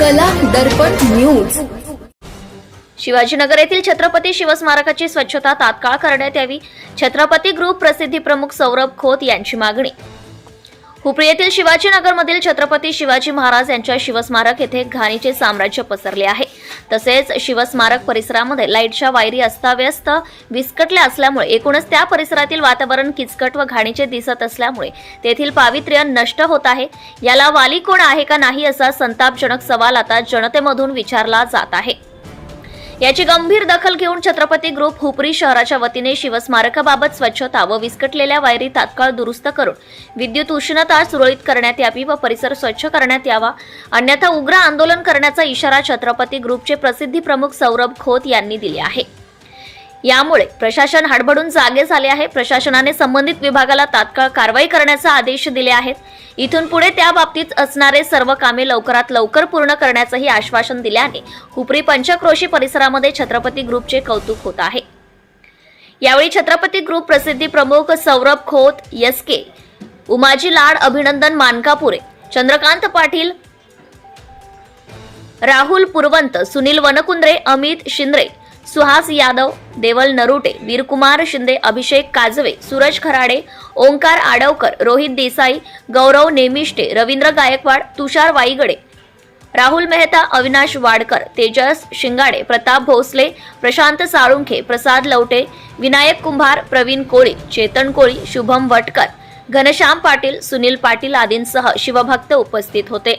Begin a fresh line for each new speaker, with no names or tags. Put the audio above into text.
कला दर्पण न्यूज.
शिवाजीनगर येथील छत्रपती शिवस्मारकाची स्वच्छता तात्काळ करण्यात यावी. छत्रपती ग्रुप प्रसिद्धी प्रमुख सौरभ खोत यांची मागणी. हुपळी येथील शिवाजीनगरमधील छत्रपती शिवाजी महाराज यांच्या शिवस्मारक येथे घाणीचे साम्राज्य पसरले आहे. तसेच शिवस्मारक परिसरामध्ये लाईटच्या वायरी अस्ताव्यस्त विस्कटल्या असल्यामुळे एकूणच त्या परिसरातील वातावरण किचकट व घाणीचे दिसत असल्यामुळे तेथील पावित्र्य नष्ट होत आहे. याला वाली कोण आहे का नाही असा संतापजनक सवाल आता जनतेमधून विचारला जात आहे. याची गंभीर दखल घेऊन छत्रपती ग्रुप हुपरी शहराच्या वतीने शिवस्मारकाबाबत स्वच्छता व विस्कटलेल्या वायरी तात्काळ दुरुस्त करून विद्युत उष्णता सुरळीत करण्यात यावी व परिसर स्वच्छ करण्यात यावा. अन्यथा उग्र आंदोलन करण्याचा इशारा छत्रपती ग्रुपचे प्रसिद्धी प्रमुख सौरभ खोत यांनी दिले आहे. यामुळे प्रशासन हडबडून जागे झाले आहे. प्रशासनाने संबंधित विभागाला तात्काळ कारवाई करण्याचे आदेश दिले आहेत. इथून पुढे त्या बाबतीत असणारे सर्व कामे लवकरात लवकर पूर्ण करण्याचंही आश्वासन दिल्याने हुपरी पंचक्रोशी परिसरामध्ये छत्रपती ग्रुपचे कौतुक होत आहे. यावेळी छत्रपती ग्रुप प्रसिद्धी प्रमुख सौरभ खोत यसके उमाजी लाड अभिनंदन मानकापुरे चंद्रकांत पाटील राहुल पुरवंत सुनील वनकुंद्रे अमित शिंद्रे सुहास यादव देवल नरुटे वीरकुमार शिंदे अभिषेक काजवे सूरज खराडे ओंकार आडवकर रोहित देसाई गौरव नेमिष्टे रवींद्र गायकवाड तुषार वाईगडे राहुल मेहता अविनाश वाडकर तेजस शिंगाडे प्रताप भोसले प्रशांत साळुंखे प्रसाद लवटे विनायक कुंभार प्रवीण कोळी चेतन कोळी शुभम वटकर घनश्याम पाटील सुनील पाटील आदींसह शिवभक्त उपस्थित होते.